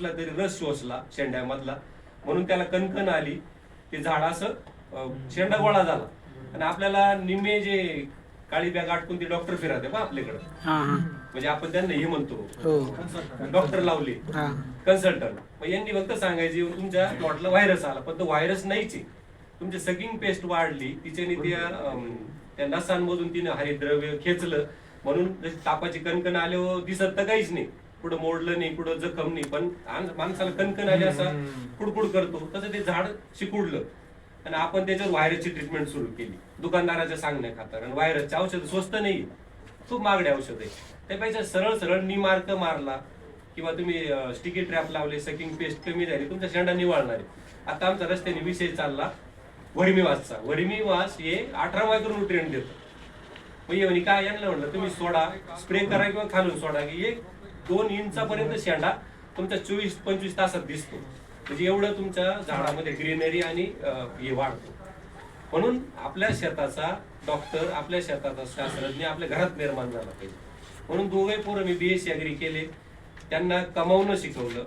कुठला तरी रस शोषला शेंड्यामधला. म्हणून त्याला कणकण आली. ते झाड असं शेंडा गोळा झाला. आणि आपल्याला निम्मे जे काळी बॅग आटकून ते डॉक्टर फिरवते बा आपल्याकडे. म्हणजे आपण त्यांना हे म्हणतो. हो. डॉक्टर लावले. हा. कन्सल्टंट. मग यांनी फक्त सांगायचे तुमच्या प्लॉटला व्हायरस आला. पण तो व्हायरस नाहीच तुमची सकिंग पेस्ट वाढली. तिच्याने त्या त्या नसांमधून तिने हरिद्रव्य खेचलं. म्हणून तापाची कणकण आल्यावर दिसत तर काहीच नाही. कुठं मोडलं नाही कुठं जखम नाही पण माणसाला कणकण आली असा कुडकुड करतो. तसं ते झाड शिकुडलं. आणि आपण त्याच्यावर व्हायरसची ट्रीटमेंट सुरू केली. दुकानदाराच्या सांगण्या खातर. आणि व्हायरसचे औषध स्वस्त नाही खूप महागडे औषध आहे त्यापेक्षा सरळ सरळ निमार्क मारला किंवा तुम्ही स्टिकी ट्रॅप लावले सकिंग पेस्ट कमी झाली तुमचा शेंडा निवाळणार. आहे आता आमचा रस्त्याने विषय चालला. वरिमी वासचा वरिमी वास हे अठरा मायक्रो न्यूट्रिएंट देतो. मग ये म्हणे काय यांना म्हणलं तुम्ही सोडा. स्प्रे करा किंवा खालून सोडा. की एक दोन इंचापर्यंत शेंडा तुमच्या चोवीस पंचवीस तासात दिसतो. म्हणजे एवढं तुमच्या झाडामध्ये ग्रीनरी आणि हे वाढतो. म्हणून आपल्या शेताचा डॉक्टर आपल्या शेताचा शास्त्रज्ञ आपल्या घरात निर्माण झाला पाहिजे. म्हणून दोघे पोरं मी बीएससी अग्री केले. त्यांना कमावणं शिकवलं.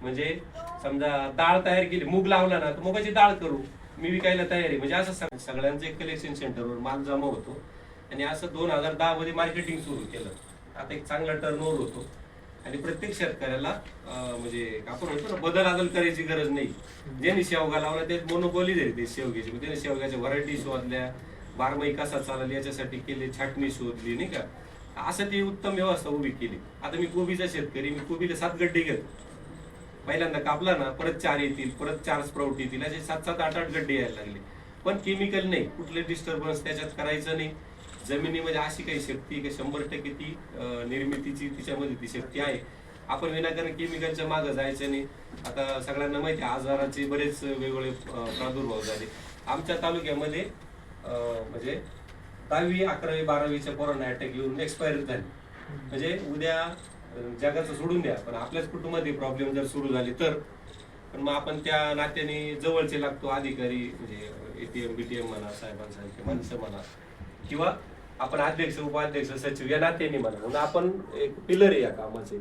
म्हणजे समजा डाळ तयार केली मूग लावला ना तर मुगाची डाळ करू. मी विकायला तयारी म्हणजे असं सगळ्यांचं एक कलेक्शन सेंटरवर माल जमा होतो. आणि असं दोन हजार दहा मध्ये मार्केटिंग सुरू केलं. आता एक चांगला टर्नओव्हर होतो. आणि प्रत्येक शेतकऱ्याला म्हणजे आपण म्हणतो ना बदल आदल करायची गरज नाही. ज्यांनी शेवगा लावला ते मोनोपॉली झाली ते शेवग्याची. त्याने शेवग्याच्या व्हरायटी शोधल्या बारमाही कसा चालेल याच्यासाठी केले छाटणी शोधली नाही का? असं ती उत्तम व्यवस्था उभी केली. आता मी कोबीचा शेतकरी मी कोबीला सात गड्डे घेतो. पहिल्यांदा कापला ना परत चार येतील परत चार स्प्राउट येतील असे सात सात आठ आठ गड्डे यायला लागले. पण केमिकल नाही कुठले डिस्टर्बन्स त्याच्यात करायचं नाही. जमिनीमध्ये अशी काही शक्ती की शंभर टक्के ती निर्मितीची तिच्यामध्ये ती शक्ती आहे. आपण विनाकारण केमिकलच्या मागं जायचं नाही. आता सगळ्यांना माहिती आहे आजाराचे बरेच वेगवेगळे प्रादुर्भाव झाले. आमच्या तालुक्यामध्ये म्हणजे दहावी अकरावी बारावीच्या पोरांना अटॅक येऊन एक्सपायर झाली. म्हणजे उद्या जगाचं सोडून द्या पण आपल्याच कुटुंबात प्रॉब्लेम जर सुरू झाले तर. पण मग आपण त्या नात्याने जवळचे लागतो अधिकारी म्हणजे एटीएम बीटीएम म्हणा साहेबांसारखे माणसं म्हणा. किंवा आपण अध्यक्ष उपाध्यक्ष सचिव या नात्याने म्हणा. म्हणून आपण एक पिलर आहे या कामाचे.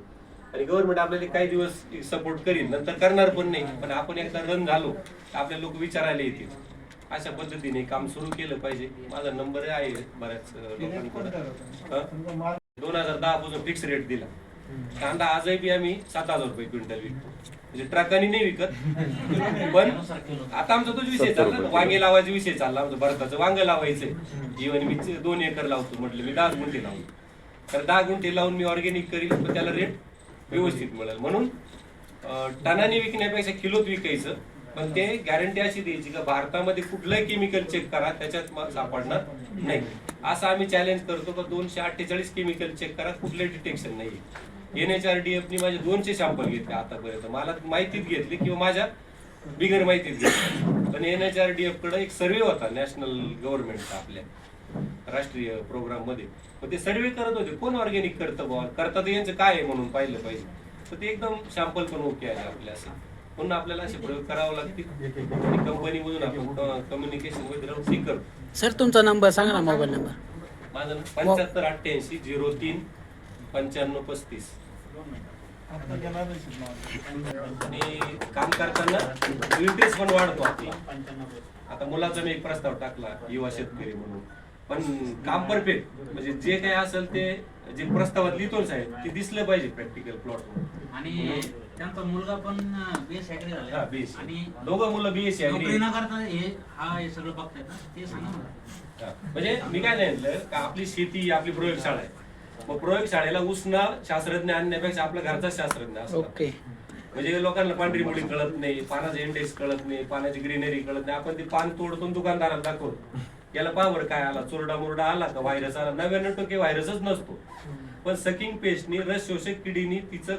आणि गव्हर्नमेंट आपल्याला काही दिवस सपोर्ट करील नंतर करणार पण नाही. पण आपण एकदा रन झालो तर आपले लोक विचारायला येतील. अशा पद्धतीने काम सुरू केलं पाहिजे. माझा नंबर आहे बऱ्याच लोकांकडे. दोन हजार दहा पासून फिक्स रेट दिला. कांदा आजही बी आम्ही सात हजार रुपये क्विंटल विकतो. म्हणजे ट्रकाने नाही विकत. पण आता आमचा तोच विषय चालला वांगे लावायचा विषय चालला. आमचं भारताचं वांग लावायचंय. इव्हन मी दोन एकर लावतो म्हटलं मी दहा गुंठे लावून. तर दहा गुंठे लावून मी ऑर्गॅनिक करील पण त्याला रेट व्यवस्थित मिळेल. म्हणून टनाने विकण्यापेक्षा किलोत विकायचं. पण ते गॅरंटी अशी द्यायची का भारतामध्ये कुठलंही केमिकल चेक करा त्याच्यात मा- सापडणार नाही. असं आम्ही चॅलेंज करतो का दोनशे अठ्ठेचाळीस केमिकल चेक करा कुठलं डिटेक्शन नाही एन एच आर डी एफनी माझे दोनशे सॅम्पल घेतले आतापर्यंत. मला माहितीत घेतली किंवा माझ्या बिगर माहितीत घेतली. पण एन एच आर डी एफकडे एक सर्वे होता नॅशनल गव्हर्नमेंटचा आपल्या राष्ट्रीय प्रोग्राममध्ये. मग ते सर्वे करत होते. कोण ऑर्गॅनिक करतं बुवा? करतात यांचं काय आहे म्हणून पाहिलं पाहिजे. तर ते एकदम सॅम्पल पण ओके आहे आपल्या असं. म्हणून आपल्याला असे प्रयोग करावे लागतील. कंपनीमधून आपण कम्युनिकेशन करतो सर तुमचा नंबर सांगा ना मोबाईल नंबर माझं पंच्याहत्तर अठ्ठ्याऐंशी झिरो तीन पंच्याण्णव पस्तीस. आणि काम करताना इंटरेस्ट पण वाढतो आपला. आता मुलाचा मी एक प्रस्ताव टाकला युवा शेतकरी म्हणून. पण काम परफेक्ट म्हणजे जे काही असेल ते जे प्रस्तावात लिहितो साहेब ते दिसलं पाहिजे प्रॅक्टिकल प्लॉट आणि त्यांचा मुलगा पण बेस ऍग्री झाला. आणि दोघं मुलं नोकरी न करता हे हा हे सगळं बघतायत ना ते सांगा मला म्हणजे मी काय सांगितलं का आपली शेती आपली प्रयोगशाळा आहे. मग प्रयोगशाळेला उष्ण शास्त्रज्ञ आणण्यापेक्षा आपल्या घरचा शास्त्रज्ञ असतो ओके. म्हणजे लोकांना पांढरी मुळी कळत नाही पानाचे इंडेक्स कळत नाही पानाची ग्रीनरी कळत नाही. आपण ते पान तोडतो आणि दुकानदाराला दाखवतो. याला पावर काय आला? चोरडा मुरडा आला का? व्हायरस आला. नव्याण्णव टक्के व्हायरसच नसतो. पण सकिंग पेस्टनी रस शोषक किडीनी तिचं